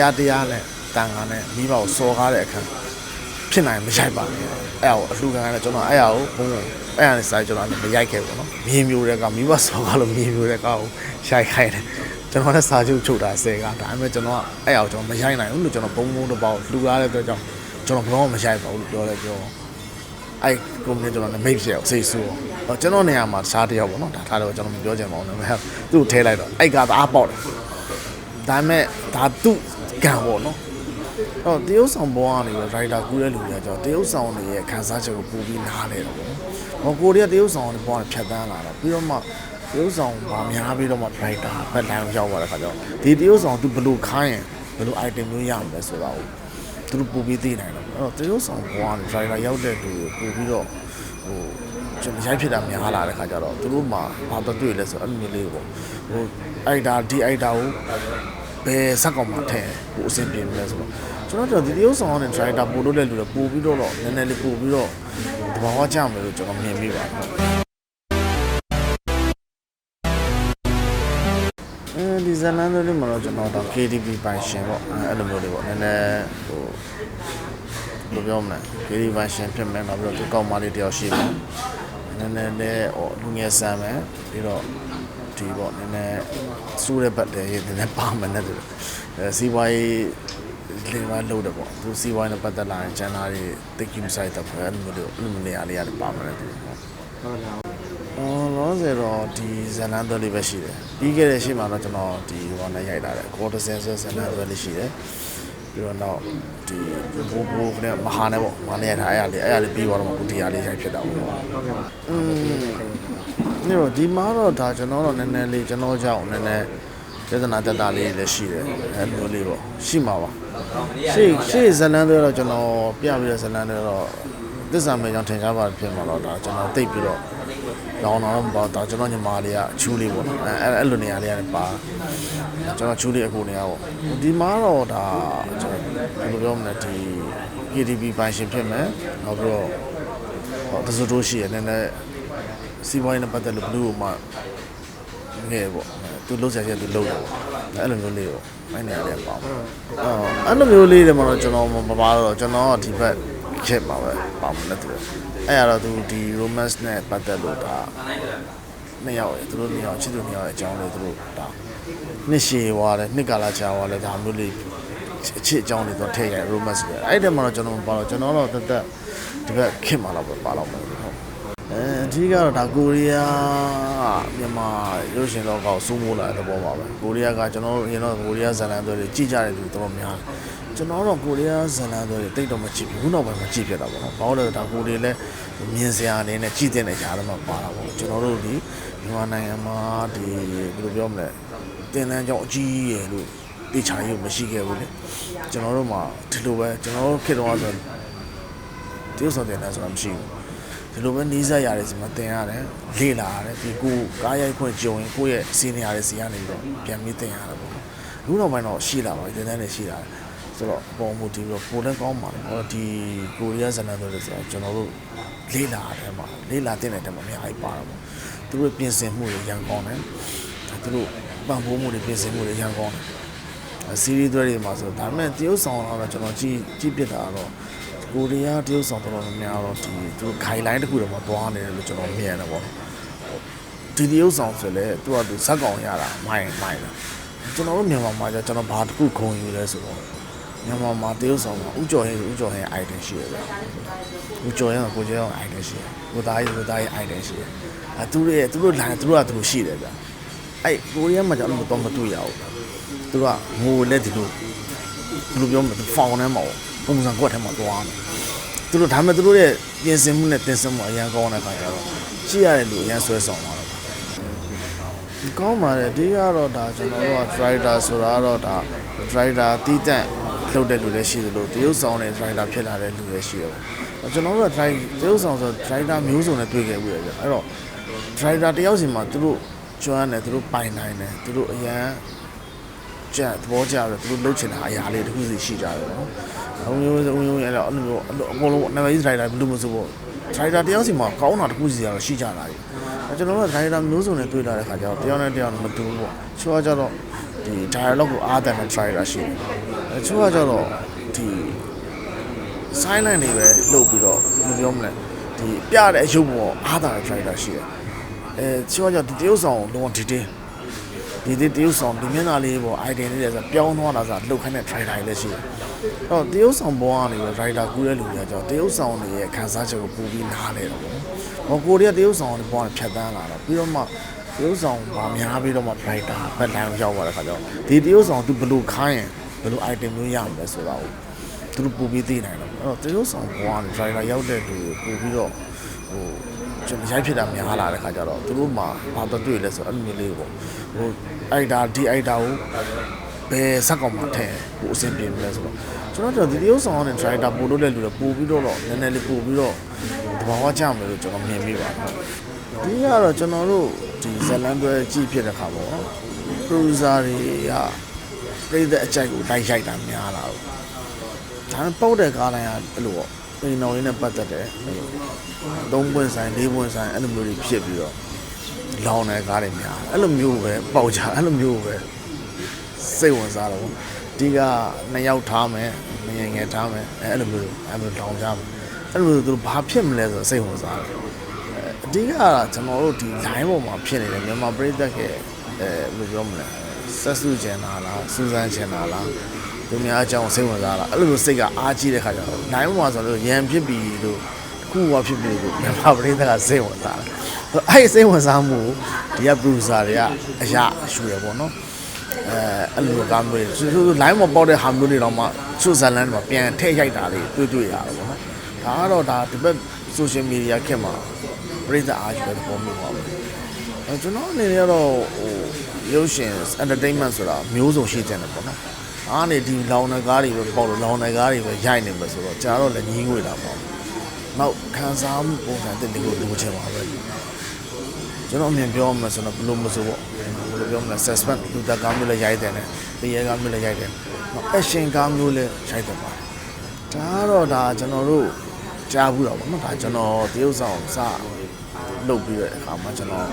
ရားတရားနဲ့တန်ခါနဲ့မိဘကိုစော်ကားတဲ့အခန်းဖြစ်နိုင်မရိုက်ပါနဲ့အဲ့ဒါကိုအလှခံရတယ်ကျွန်တော်အဲ့ဒါကိုဘုံအဲ့ဒါနဲ့စာကျွန်တော်မရိုက်ခဲ့ဘူးနော်မြေမျိုးတဲ့ကမိဘစော်ကားလို့မြေမျိုးတဲ့ကောင်ရိုက်ခိုင်းတယ်ကျွန်တော်လည်းစာချုပ်ချုပ်တာဆယ်ကဒါပေမဲ့ကျွန်တော်အဲ့အောင်ကျွန်တော်မရိုက်နိုင်ဘူးလို့ကျွန်တော်ဘုံဘုံတစ်ပေါက်လှူရတဲ့အတွက်ကြောင့်ကျွန်တော်ဘယ်တော့မရိုက်ပါဘူးလို့ပြောတယ်ပြောအဲ့ကိုမျိုးကျွန်တော်နမိတ်ဖြစ်အောင်စိတ်ဆူအောင်ကျွန်တော်နေရာမှာတခြားတယောက်ပေါ့နော်ဒါထားတော့ကျွန်တော်မပြောချင်ပါဘူးနမိတ်သူ့ကိုထဲလိုက်တော့အဲ့ကသာပေါက်တယ်ဒါပေမဲ့ဒါသူ့ ကံပေါ့နော်တော့တရုတ်ဆောင်ဘောကနေပြီးရိုက်တာကူးတဲ့လူတွေကကျွန်တော်တရုတ်ဆောင်တွေရဲ့ခန်းစားချက်ကိုပို့ပြီးနားလဲတော့ပေါ့နော်ဟိုကိုရီးယားတရုတ်ဆောင်တွေဘောကနေဖြတ်တန်းလာတော့ပြီးတော့မှတရုတ်ဆောင်ဗာများပြီးတော့မှရိုက်တာဘက်လိုင်းရောက်သွားတဲ့ခါကျတော့ဒီတရုတ်ဆောင်သူဘယ်လိုခိုင်းရင်ဘယ်လို item မျိုးရမှာလဲဆိုတော့သူတို့ပို့ပြီးသိနိုင်တယ်အဲ့တော့တရုတ်ဆောင်ဘွားနဲ့ driver ရောက်တဲ့လူကိုပို့ပြီးတော့ဟိုကျွန်တော်ရိုက်ဖြစ်တာများလာတဲ့ခါကျတော့သူတို့မှဘာတော့တွေ့လဲဆိုအဲ့လိုမျိုးလေးပေါ့ဟိုအိုက်တာဒီအိုက်တာကို ဘယ်စက်ကောင်မှထဲဟိုအဆင်ပြေမလဲဆိုတော့ကျွန်တော်တို့ဒီတရုတ်ဆောင်နဲ့ driver ပို့လို့တဲ့လူတွေပို့ပြီးတော့တော့နည်းနည်းလေးပို့ပြီးတော့တဘာဝကြမယ်လို့ကျွန်တော်မြင်မိပါတယ်အဲဒီဇလန်တို့လေးမှာတော့ကျွန်တော်တော့ KTV ပိုင်ရှင်ပေါ့အဲအဲ့လိုမျိုးလေးပေါ့နည်းနည်းဟိုဘယ်လိုပြောမလဲ KTV ပိုင်ရှင်ဖြစ်မယ်တော့ပြီးတော့သူကောက်မလေးတယောက်ရှိမယ်နည်းနည်းလေးဟိုလူငယ်ဆန်မယ်ပြီးတော့ ဒီပေါ့နည်းနည်းစူးတဲ့ဘက်တည်းရေးနည်းနည်းပါမယ်နဲ့တူအဲစီးပွားရေးလေးပါလို့တယ်ပေါ့သူစီးပွားရေးနဲ့ပတ်သက်လာရင်ကျန်တာတွေတိတ်ကြီးမဆိုင်တော့ဘူးအဲ့လိုမျိုးလေးအဲ့လိုမျိုးနေရာလေးရတယ်ပါမယ်နဲ့တူပေါ့အော်လောဆယ်တော့ဒီဇလန်သွက်လေးပဲရှိတယ်ပြီးခဲ့တဲ့ရှေ့မှာတော့ကျွန်တော်ဒီဟိုနဲ့ရိုက်လာတယ်ကော်တဆင်ဆဇလန်သွက်လေးရှိတယ်ပြီးတော့နောက်ဒီဘိုးဘိုးနဲ့မဟာနဲ့ပေါ့မဟာနဲ့ရိုက်ထားအဲ့ရလေးအဲ့ရလေးပြီးသွားတော့မှဒီဟာလေးရိုက်ဖြစ်တာပေါ့อืม နေတော့ဒီမှာတော့ဒါကျွန်တော်တော့နည်းနည်းလေးကျွန်တော်ကြောင့်နည်းနည်းစေတနာတက်တာလေးလည်းရှိတယ်အဲ့လိုလေးပေါ့ရှိမှာပါရှေ့ရှေ့ဇလန်တွေတော့ကျွန်တော်ပြပြီးတဲ့ဇလန်တွေတော့သစ္စာမဲ့ကြောင့်ထင်ရှားပါဖြစ်မှာတော့ဒါကျွန်တော်တိတ်ပြီးတော့လောင်တော့မပေါ့ဒါကျွန်တော်ညီမလေးကအချူးလေးပေါ့နော်အဲအဲ့အဲ့လိုနေရာလေးကနေပါကျွန်တော်ချူးလေးအခုနေရာပေါ့ဒီမှာတော့ဒါကျွန်တော်ဘယ်လိုပြောမလဲဒီ KTV ပိုင်ရှင်ဖြစ်မယ်နောက်ပြီးတော့ဟောတစတိုးရှိရနည်းနည်း စီးပွားရေးနဲ့ပတ်သက်လို့ဘလူးကိုမှငယ်ပေါ့သူလုံးဆက်ချက်သူလုံးတယ်ပေါ့အဲ့လိုမျိုးလေးပေါ့အဲ့နေရာလေးပေါ့အော်အဲ့လိုမျိုးလေးတွေမှာတော့ကျွန်တော်မပါတော့ကျွန်တော်ကဒီဘက်ချက်ပါပဲပါမလို့တူတယ်အဲ့ရတော့သူဒီ romance နဲ့ပတ်သက်လို့ဒါနှစ်ယောက်ရယ်သူတို့နှစ်ယောက်ချစ်သူနှစ်ယောက်ရဲ့အကြောင်းလေးသူတို့ဒါနှစ်ရှည်သွားတယ်နှစ်ကာလကြာသွားတယ်ဒါမျိုးလေးအချစ်အကြောင်းတွေတော့ထည့်ရ romance ပဲအဲ့ဒီမှာတော့ကျွန်တော်မပါတော့ကျွန်တော်တော့တက်တက်ဒီဘက်ခင်มาတော့ပဲပါတော့မယ်ဟုတ် အဲအဓိကတော့ဒါကိုရီးယားမြန်မာရုပ်ရှင်လောကကိုစိုးမိုးလာတဲ့သဘောပါပဲကိုရီးယားကကျွန်တော်တို့အရင်တော့ကိုရီးယားဇာတ်လမ်းတွေကြည့်ကြတဲ့လူတော်တော်များတယ်ကျွန်တော်တော့ကိုရီးယားဇာတ်လမ်းတွေတိတ်တော့မကြည့်ဘူးခုနောက်ပိုင်းမှာကြည့်ပြတာပေါ့နော်ဘာလို့လဲဒါကိုရီးလည်းမြင်စရာအနေနဲ့ကြည့်တဲ့နေကြတော့မှပါတာပေါ့ကျွန်တော်တို့ဒီမြန်မာနိုင်ငံမှာဒီဘယ်လိုပြောမလဲတင်တန်းကြောင့်အကြီးရယ်လို့တေချာရုံမရှိခဲ့ဘူးလေကျွန်တော်တို့မှာဒီလိုပဲကျွန်တော်တို့ခေတ္တကဆိုတရုတ်ဆောင်တင်တန်းဆိုတာမရှိဘူး ဒီလိုပဲနီးစပ်ရတယ်စီမှာတင်ရတယ်လေ့လာရတယ်ဒီကိုကားရိုက်ခွင့်ကြုံရင်ကိုယ့်ရဲ့စီနီယာတွေစီကနေပြီးတော့ပြန်ပြီးတင်ရတယ်ပေါ့လူနောက်ပိုင်းတော့ရှိလာပါပြီတင်တန်းတွေရှိလာတယ်ဆိုတော့အပေါ်မူတည်ပြီးတော့ပိုလည်းကောင်းပါလေဟောဒီကိုရီးယားဇာတ်လမ်းတွေဆိုတော့ကျွန်တော်တို့လေ့လာတယ်မှာလေ့လာတင်တဲ့တက်မှာအများကြီးပါတာပေါ့သူတို့ပြင်ဆင်မှုတွေရန်ကောင်းတယ်သူတို့ပံ့ပိုးမှုတွေပြင်ဆင်မှုတွေရန်ကောင်းတယ်စီးရီးတွေမှာဆိုဒါပေမဲ့တရုတ်ဆောင်တော့ကျွန်တော်ကြည့်ကြည့်ပြတာတော့ ကိုရီးယားတရုတ်ဆောင်တော်တော်များများတော့ဒီသူဂိုင်လိုင်းတစ်ခုတော့မသွားနေတယ်လို့ကျွန်တော်မြင်ရတယ်ပေါ့ဒီတရုတ်ဆောင်ဆိုလဲသူကသူဇက်ကောင်ရတာမိုင်းမိုင်းလားကျွန်တော်တို့မြန်မာမှာကျကျွန်တော်ဘာတစ်ခုခုံယူလဲဆိုတော့မြန်မာမှာတရုတ်ဆောင်မှာဥကျော်ဟင်းဥကျော်ဟင်း item ရှိရဗျဥကျော်ဟင်းကကိုကျော်ဟင်း item ရှိရကိုသားကြီးကိုသားကြီး item ရှိရအဲသူတို့ရဲ့သူတို့ line သူတို့ကသူတို့ရှိတယ်ဗျအဲ့ကိုရီးယားမှာကျတော့တော့မတွေ့ရဘူးသူကငိုလက်ဒီလိုဘယ်လိုပြောမလဲဖောင်ထဲမှာပုံ စံကွက်ထဲမှာသွားတယ်သူတို့ဒါပေမဲ့သူတို့ရဲ့ပြင်ဆင်မှုနဲ့တင်ဆက်မှုအရင်ကောင်းတဲ့ခါကျတော့ကြည့်ရတဲ့လူအရင်ဆွဲဆောင်သွားတော့ကောင်းပါတယ်အဓိကတော့ဒါကျွန်တော်တို့က driver ဆိုတာကတော့ဒါ driver တီးတန့်လှုပ်တဲ့လူလည်းရှိသလိုတရုတ်ဆောင်တဲ့ driver ဖြစ်လာတဲ့လူလည်းရှိတယ်ပေါ့ကျွန်တော်တို့က driver တရုတ်ဆောင်ဆို driver မျိုးစုံနဲ့တွေ့ခဲ့ဘူးလေအဲ့တော့ driver တယောက်စီမှာသူတို့ကျွမ်းတယ်သူတို့ပိုင်နိုင်တယ်သူတို့အရန်ကြက်သဘောကျတယ်သူတို့လှုပ်ချင်တာအရာလေးတစ်ခုစီရှိကြတယ်နော် အုံမျိုးအုံမျိုးအဲ့လိုအဲ့လိုမျိုးအကုန်လုံးနာမည်ကြီး driver ဘယ်လိုမဆိုပေါ့ driver တယောက်စီမှာကောင်းတာတစ်ခုစီကတော့ရှိကြတာကြီးကျွန်တော်တို့ driver မျိုးစုံနဲ့တွေ့လာတဲ့ခါကျတော့တယောက်နဲ့တယောက်မတူဘူးပေါ့ချိုးကကြတော့ဒီ dialogue ကိုအားတန်တဲ့ trailer ရှိတယ်အဲချို့ကကြတော့ဒီ silent တွေပဲလှုပ်ပြီးတော့ဘယ်လိုပြောမလဲဒီပြတဲ့အရုပ်ပေါ်အားတာတဲ့ trailer ရှိတယ်အဲချို့ကကြဒီတရုပ်ဆောင်လုံးဝ detail ဒီဒီတရုပ်ဆောင်ဒီမျက်နှာလေးပေါ် item လေးတွေဆိုပြောင်းသွားတာဆိုလှုပ်ခိုင်းတဲ့ trailer လေးရှိတယ်အဲ့ တော့တရုပ်ဆောင်ပေါ်ကနေပဲ writer ကူးတဲ့လူတွေကကြောင့်တရုပ်ဆောင်တွေရဲ့ခန်းစားချက်ကိုပူပြီးနားလဲတော့ပေါ့ဟောကိုရီးယားတရုပ်ဆောင်တွေပေါ်ကနေဖြတ်တန်းလာတော့ပြီးတော့မှတရုပ်ဆောင်ဗာများပြီးတော့မှ writer ဘက်လမ်းရောက်သွားတဲ့ခါကျတော့ဒီတရုပ်ဆောင်သူဘယ်လိုခိုင်းရင်ဘယ်လို item မျိုးရမလဲဆိုတာကိုသူတို့ပူပြီးသိနိုင်တယ်အဲ့တော့တရုပ်ဆောင်ပေါ်ကနေ writer ရောက်တဲ့လူတွေပူပြီးတော့ဟိုကျွန်တော်ရိုက်ဖြစ်တာများလာတဲ့ခါကျတော့သူတို့မှဘာတော့တွေ့လဲဆိုတော့အဲ့လိုမျိုးလေးပေါ့ဟိုအိုက်တာဒီအိုက်တာကို ဘယ်စက်ကောင်မှထဲဟိုအဆင်ပြေမလဲဆိုတော့ကျွန်တော်တို့ဒီတရုပ်ဆောင်နဲ့ driver ပို့လို့တဲ့လူတွေပို့ပြီးတော့တော့နည်းနည်းလေးပို့ပြီးတော့တဘာဝကြမယ်လို့ကျွန်တော်မြင်မိပါတယ်ဒီကတော့ကျွန်တော်တို့ဒီဇလန်တွဲကြည့်ဖြစ်တဲ့ခါပေါ့နော် producer တွေကပြည်တဲ့အကြိုက်ကိုတိုက်ရိုက်တာများလာတော့ဒါပေမဲ့ပုတ်တဲ့ကားတိုင်းကအဲ့လိုပေါ့ပိန်တော်လေးနဲ့ပတ်သက်တယ်သုံးပွင့်ဆိုင်လေးပွင့်ဆိုင်အဲ့လိုမျိုးတွေဖြစ်ပြီးတော့လောင်တဲ့ကားတွေများတယ်အဲ့လိုမျိုးပဲပေါက်ကြအဲ့လိုမျိုးပဲ စိတ်ဝင်စားတော့ပေါ့ဒီကနှစ်ယောက်ထားမယ်ငယ်ငယ်ထားမယ်အဲ့လိုမျိုးအဲ့လိုလောင်ကြမယ်အဲ့လိုမျိုးသူတို့ဘာဖြစ်မလဲဆိုတော့စိတ်ဝင်စားတယ်အဓိကကကျွန်တော်တို့ဒီ line ပေါ်မှာဖြစ်နေတယ်မြန်မာပြည်သက်ရဲ့အဲဘယ်လိုပြောမလဲဆက်စုကျန်တာလားစူးစမ်းကျန်တာလားသူများအကြောင်းစိတ်ဝင်စားလားအဲ့လိုမျိုးစိတ်ကအားကြီးတဲ့ခါကျတော့ line ပေါ်မှာဆိုတော့ရန်ဖြစ်ပြီလို့ခုကဖြစ်ပြီလို့မြန်မာပြည်သက်ကစိတ်ဝင်စားတယ်အဲ့ဒီစိတ်ဝင်စားမှုဒီက producer တွေကအရာရှူရပေါ့နော် အဲအဲ့လိုကားမျိုးတွေသူသူ line မှာပေါက်တဲ့ဟာမျိုးတွေတော့မှစုဇလန်တွေမှာပြန်ထည့်ရိုက်တာလေးတွေ့တွေ့ရတာပေါ့နော်ဒါကတော့ဒါဒီဘက် social media ခေတ်မှာပြည်သားအားကြီးတဲ့ပုံမျိုးပါပဲအဲကျွန်တော်အနေနဲ့ကတော့ဟိုရုပ်ရှင် entertainment ဆိုတာမျိုးစုံရှိကြတယ်ပေါ့နော်အားနေဒီလောင်နကားတွေပဲပေါက်လို့လောင်နကားတွေပဲရိုက်နေမှာဆိုတော့ကြာတော့လည်းညီးငွေတာပေါ့နောက်ခံစားမှုပုံစံတစ်လေးကိုလိုချင်ပါပဲကျွန်တော်အမြင်ပြောမှဆိုတော့ဘယ်လိုမဆိုပေါ့ ဘယ်လိုပြောမလဲ suspense လူတကားမျိုးလည်းရိုက်တယ်နဲ့တရေကားမျိုးလည်းရိုက်တယ်နောက် action ကားမျိုးလည်းရိုက်တယ်ပါဒါကတော့ဒါကျွန်တော်တို့ကြားဘူးတော့ဗောနော်ဒါကျွန်တော်တရုပ်ဆောင်စလုပ်ပြီးတဲ့အခါမှာကျွန်တော်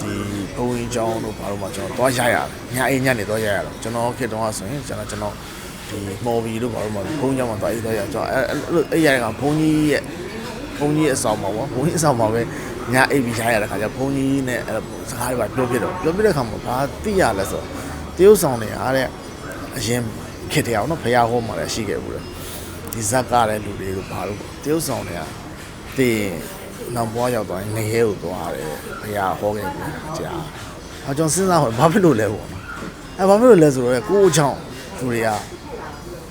ဒီဘုံကြီးကျောင်းတို့ဘာလို့မှကျွန်တော်သွားရရတယ်ညအိမ်ညနေသွားရရတော့ကျွန်တော်ခေတ္တကဆိုရင်ကျွန်တော်ကျွန်တော်ဒီမော်ဘီတို့ဘာလို့မှဘုံကျောင်းမှာသွားအိမ်သွားရကျွန်တော်အဲ့အဲ့အဲ့ရကဘုံကြီးရဲ့ဘုံကြီးအဆောင်မှာဗောဘုံကြီးအဆောင်မှာပဲ ညအိမ်ပြီးရရတဲ့ခါကျဘုံကြီးနဲ့အဲ့စကားတွေပါပြောပြတော့ပြောပြတဲ့ခါမှာဘာသိရလဲဆိုတော့တရုပ်ဆောင်တွေအားတဲ့အရင်ခေတ္တအောင်နော်ဖရာဟောမှာလည်းရှိခဲ့ဘူးလေဒီဇက်ကတဲ့လူတွေတို့ဘာလို့တရုပ်ဆောင်တွေကတည်နောက်ဘွားရောက်သွားရင်ငရဲကိုသွားတယ်ဖရာဟောခဲ့ပြီကြာအကြောင်းစဉ်းစားဟောဘာဖြစ်လို့လဲပေါ့နော်အဲဘာဖြစ်လို့လဲဆိုတော့ကိုယ့်အချောင်းလူတွေက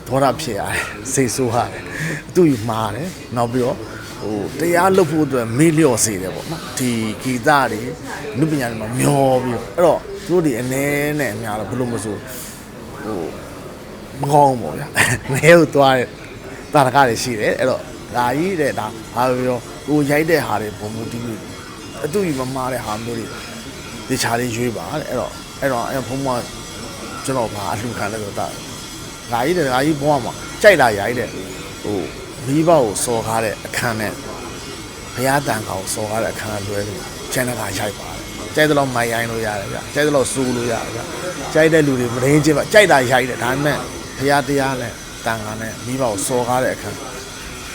ဒေါသဖြစ်ရတယ်စိတ်ဆိုးရတယ်အတူယူမှားတယ်နောက်ပြီးတော့ ဟိုတရားလုပ်ဖို့အတွက်မေ့လျော့စေတယ်ပေါ့နော်ဒီဂီတတွေနုပညာတွေမှာမျောပြီးတော့အဲ့တော့သူတို့ဒီအနေနဲ့အများတော့ဘယ်လိုမဆိုဟိုမကောင်းဘူးဗျာငဲကိုသွားတဲ့တာရကတွေရှိတယ်အဲ့တော့ဒါကြီးတဲ့ဒါဘာပြောကိုရိုက်တဲ့ဟာတွေဘုံမူတီးအတူယူမမှားတဲ့ဟာမျိုးတွေဒီချာလေးရွေးပါတဲ့အဲ့တော့အဲ့တော့အဲ့ဘုံမကျွန်တော်ဘာအလှခံလဲဆိုတော့ဒါကြီးတဲ့ဒါကြီးဘုံမှာကြိုက်တာရိုက်တဲ့ဟို မိဘကိုစော်ကားတဲ့အခန်းနဲ့ဘုရားတန်ကောင်စော်ကားတဲ့အခန်းလွဲပြီးကျန်တဲ့ကရိုက်ပါတယ်ကြိုက်တဲ့လောက်မိုင်ရိုင်းလို့ရတယ်ဗျကြိုက်တဲ့လောက်စူးလို့ရတယ်ဗျကြိုက်တဲ့လူတွေမရင်းချင်းပါကြိုက်တာရိုက်တယ်ဒါပေမဲ့ဘုရားတရားနဲ့တန်ခါနဲ့မိဘကိုစော်ကားတဲ့အခန်း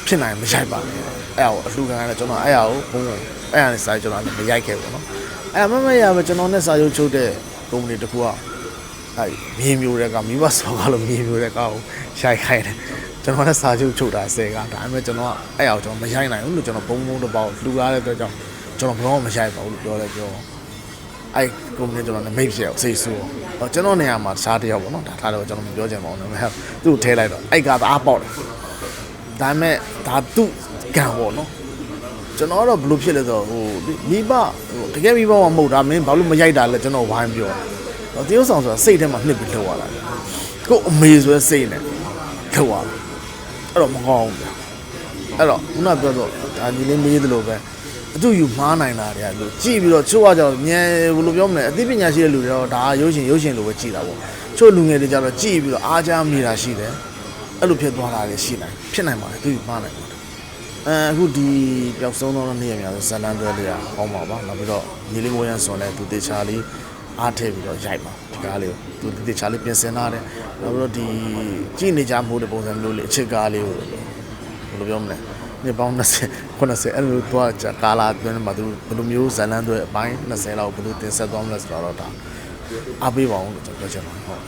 ဖြစ်နိုင်မရိုက်ပါနဲ့အဲ့ဒါကိုအလှခံရတယ်ကျွန်တော်အဲ့ဒါကိုဘုံဘုံအဲ့ဒါနဲ့စာကျွန်တော်လည်းမရိုက်ခဲ့ဘူးနော်အဲ့မမရပဲကျွန်တော်နဲ့စာချုပ်ချုပ်တဲ့ကုမ္ပဏီတစ်ခုကအဲ့မြေမျိုးတဲ့ကမိဘစော်ကားလို့မြေမျိုးတဲ့ကောင်ရိုက်ခိုင်းတယ် ကျွန်တော်နဲ့စာချုပ်ချုပ်တာဆယ်ကဒါပေမဲ့ကျွန်တော်ကအဲ့အောင်ကျွန်တော်မရိုက်နိုင်ဘူးလို့ကျွန်တော်ဘုံဘုံတစ်ပေါက်လှူရတဲ့အတွက်ကြောင့်ကျွန်တော်ဘယ်တော့မှမရိုက်ပါဘူးလို့ပြောလဲပြောအဲ့ကုမ္ပဏီကျွန်တော်နဲ့မိတ်ဖြစ်အောင်စိတ်ဆိုးအောင်ကျွန်တော်နေရာမှာတခြားတစ်ယောက်ပေါ့နော်ဒါထားတော့ကျွန်တော်မပြောချင်ပါဘူးနော်သူ့ကိုထဲလိုက်တော့အဲ့ကတအားပေါက်တယ်ဒါပေမဲ့ဒါသူ့ကံပေါ့နော်ကျွန်တော်တော့ဘလို့ဖြစ်လဲဆိုတော့ဟိုမိဘဟိုတကယ်မိဘမှမဟုတ်တာမင်းဘာလို့မရိုက်တာလဲကျွန်တော်ဝိုင်းပြောတော့တရုပ်ဆောင်ဆိုတာစိတ်ထဲမှာနှစ်ပြီးလှုပ်ရတာကို့အမေဆိုတဲ့စိတ်နဲ့လှုပ်ရတာ အဲ့တော့မကောင်းဘူးဗျအဲ့တော့ခုနပြောတော့ဒါညီလေးမေးသလိုပဲအတူယူမှားနိုင်တာတွေကလို့ကြည့်ပြီးတော့ချို့ကကြောင့်ညံဘယ်လိုပြောမလဲအသိပညာရှိတဲ့လူတွေတော့ဒါရုပ်ရှင်ရုပ်ရှင်လိုပဲကြည့်တာပေါ့ချို့လူငယ်တွေကြတော့ကြည့်ပြီးတော့အားကြမိတာရှိတယ်အဲ့လိုဖြစ်သွားတာလည်းရှိနိုင်ဖြစ်နိုင်ပါတယ်သူယူမှားနိုင်ပါတယ်အဲအခုဒီပျောက်ဆုံးသောနေ့ရက်များဆိုဇလန်တွဲလေးကဟောင်းပါပါနောက်ပြီးတော့ညီလေးမိုးရန်စွန်လည်းသူတေချာလေး အားထည့်ပြီးတော့ရိုက်မှာဒီကားလေးကိုသူတတိချာလေးပြင်ဆင်ထားတယ်နောက်ပြီးတော့ဒီကြည့်နေကြမှုတဲ့ပုံစံမျိုးလေးအချစ်ကားလေးကိုဘယ်လိုပြောမလဲနှစ်ပေါင်း20 90အဲ့လိုတော့ကာလာအတွင်းမှာသူဘယ်လိုမျိုးဇာတ်လမ်းတွေအပိုင်း20လောက်ဘယ်လိုတင်ဆက်သွားမလဲဆိုတော့ဒါအားပေးပါအောင်လို့ကျွန်တော်ပြောချင်ပါတယ်ဟုတ်